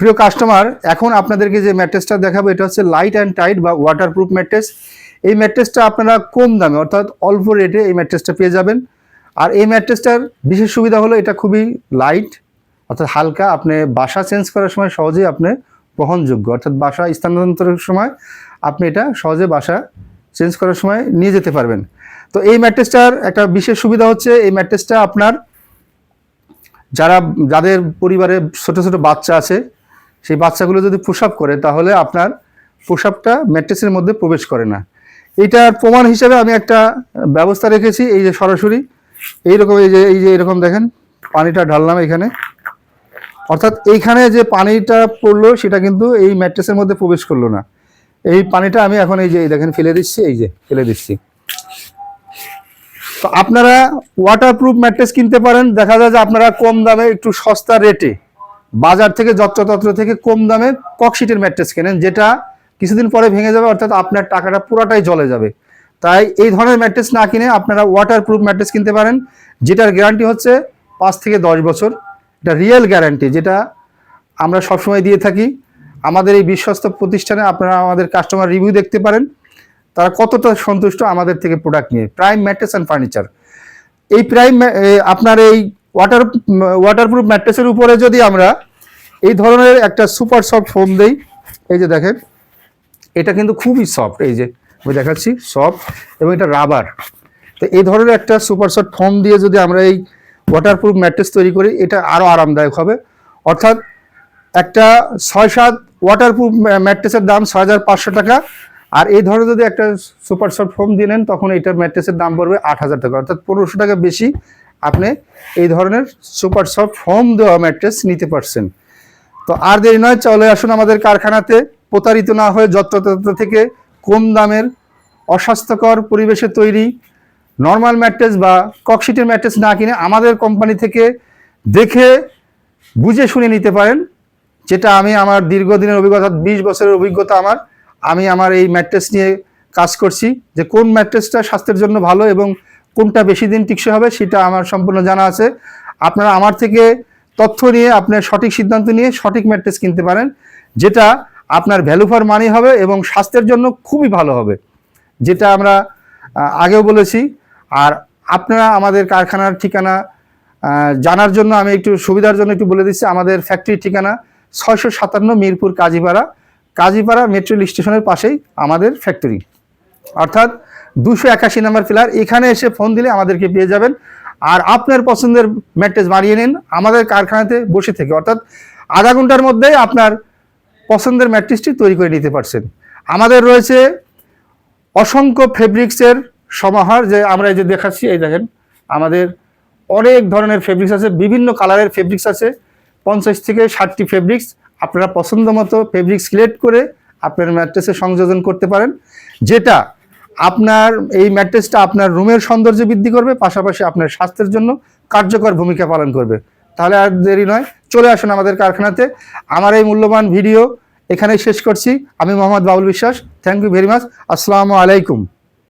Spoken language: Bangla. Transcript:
প্রিয় কাস্টমার এখন আপনাদেরকে যে ম্যাট্রেসটা দেখাবো, এটা হচ্ছে লাইট অ্যান্ড টাইট বা ওয়াটারপ্রুফ ম্যাট্রেস এই ম্যাট্রেসটা আপনারা কম দামে, অর্থাৎ অল্প রেটে এই ম্যাট্রেসটা পেয়ে যাবেন। আর এই ম্যাট্রেসটার বিশেষ সুবিধা হলো, এটা খুবই লাইট অর্থাৎ হালকা, আপনি বাসা চেঞ্জ করার সময় সহজেই আপনি বহনযোগ্য। অর্থাৎ বাসা স্থানান্তরের সময় আপনি এটা সহজে বাসা চেঞ্জ করার সময় নিয়ে যেতে পারবেন। তো এই ম্যাট্রেসটার একটা বিশেষ সুবিধা হচ্ছে, এই ম্যাট্রেসটা আপনার যারা, যাদের পরিবারে ছোট ছোট বাচ্চা আছে সেই বাচ্চাগুলো যদি পুশ করে, তাহলে আপনার আপটা ম্যাট্রেসের মধ্যে প্রবেশ করে না। এটার প্রমাণ হিসাবে আমি একটা ব্যবস্থা রেখেছি, এই যে সরাসরি, এইরকম এই যে এই যে এরকম দেখেন, পানিটা ঢাললাম এখানে। অর্থাৎ এইখানে যে পানিটা পড়ল, সেটা কিন্তু এই ম্যাট্রেসের মধ্যে প্রবেশ করল না। এই পানিটা আমি এখন এই যে দেখেন ফেলে দিচ্ছি, এই যে, ফেলে দিচ্ছি। তো আপনারা ওয়াটারপ্রুফ ম্যাট্রেস কিনতে পারেন। দেখা যায় যে আপনারা কম দামে একটু সস্তা রেটে বাজার থেকে যত্রতত্র থেকে কম দামে ককশিটের ম্যাট্রেস কেনেন, যেটা কিছুদিন পরে ভেঙে যাবে, অর্থাৎ আপনার টাকাটা পুরোটাই জলে যাবে। তাই এই ধরনের ম্যাট্রেস না কিনে আপনারা ওয়াটার প্রুফ ম্যাট্রেস কিনতে পারেন, যেটার গ্যারান্টি হচ্ছে পাঁচ থেকে দশ বছর। এটা রিয়েল গ্যারান্টি যেটা আমরা সবসময় দিয়ে থাকি। আমাদের এই বিশ্বস্ত প্রতিষ্ঠানে আপনারা আমাদের কাস্টমার রিভিউ দেখতে পারেন। তারা কতটা সন্তুষ্ট আমাদের থেকে প্রোডাক্ট নিয়ে। প্রাইম ম্যাট্রেস অ্যান্ড ফার্নিচার এই প্রাইম আপনার এই ওয়াটার ওয়াটারপ্রুফ ম্যাট্রেসের উপরে যদি আমরা এই ধরনের একটা সুপার সফট ফোম দেই, এই যে দেখেন, এটা কিন্তু খুবই সফট এই যে আমি দেখাচ্ছি সফট এবং এটা রাবার তো এই ধরনের একটা সুপার সফট ফোম দিয়ে যদি আমরা এই ওয়াটারপ্রুফ ম্যাট্রেস তৈরি করি, এটা আরও আরামদায়ক হবে। অর্থাৎ একটা ছয় সাত ওয়াটারপ্রুফ ম্যাট্রেসের দাম ছয় হাজার পাঁচশো টাকা, আর এই ধরনের যদি একটা সুপার সফট ফোম দিয়ে নেন, তখন এইটার ম্যাট্রেসের দাম পড়বে আট হাজার টাকা। অর্থাৎ পনেরোশো টাকা বেশি আপনি এই ধরনের সুপার সফট ফোম দেওয়া ম্যাট্রেস নিতে পারছেন। তো আর দেরি নয়, চলে আসুন আমাদের কারখানাতে। প্রতারিত না হয়ে যত্রতত্র থেকে কম দামের অস্বাস্থ্যকর পরিবেশে তৈরি নর্মাল ম্যাট্রেস বা ককশিটের ম্যাট্রেস না কিনে আমাদের কোম্পানি থেকে দেখে, বুঝে শুনে নিতে পারেন, যেটা আমি আমার দীর্ঘদিনের অভিজ্ঞতা, বিশ বছরের অভিজ্ঞতা আমার, আমি আমার এই ম্যাট্রেস নিয়ে কাজ করছি যে কোন ম্যাট্রেসটা স্বাস্থ্যের জন্য ভালো এবং কোনটা বেশি দিন টিকসই হবে সেটা আমার সম্পূর্ণ জানা আছে। আপনারা আমার থেকে তথ্য নিয়ে আপনার সঠিক সিদ্ধান্ত নিয়ে সঠিক ম্যাট্রেস কিনতে পারেন, যেটা আপনার ভ্যালু ফর মানি হবে এবং স্বাস্থ্যের জন্য খুবই ভালো হবে, যেটা আমরা আগেও বলেছি। আর আপনারা আমাদের কারখানার ঠিকানা জানার জন্য আমি একটু সুবিধার জন্য একটু বলে দিচ্ছি, আমাদের ফ্যাক্টরির ঠিকানা ছয়শো সাতান্ন মিরপুর কাজীপাড়া কাজীপাড়া মেট্রো স্টেশনের পাশেই আমাদের ফ্যাক্টরি অর্থাৎ দুশো একাশি নাম্বার ফ্ল্যার এখানে এসে ফোন দিলে আমাদেরকে পেয়ে যাবেন। আর আপনার পছন্দের ম্যাট্রেস বানিয়ে নিন। আমাদের কারখানাতে বসে থেকে, অর্থাৎ আধা ঘণ্টার মধ্যেই আপনার পছন্দের ম্যাট্রেসটি তৈরি করে নিতে পারছেন। আমাদের রয়েছে অসংখ্য ফেব্রিক্সের সমাহার যে আমরা এই যে দেখাচ্ছি, এই দেখেন, আমাদের অনেক ধরনের ফেব্রিক্স আছে, বিভিন্ন কালারের ফেব্রিক্স আছে। পঞ্চাশ থেকে ষাটটি ফেব্রিক্স, আপনারা পছন্দ মতো ফেব্রিক্স সিলেক্ট করে আপনার ম্যাট্রেসে সংযোজন করতে পারেন। যেটা আপনার এই ম্যাট্রেসটা আপনার রুমের সৌন্দর্য বৃদ্ধি করবে, পাশাপাশি আপনার স্বাস্থ্যের জন্য কার্যকর ভূমিকা পালন করবে। তাহলে আর দেরি নয়, চলে আসুন আমাদের কারখানাতে। আমার এই মূল্যবান ভিডিও এখানেই শেষ করছি। আমি মোহাম্মদ বাবুল বিশ্বাস থ্যাংক ইউ ভেরি মাচ আসসালামু আলাইকুম।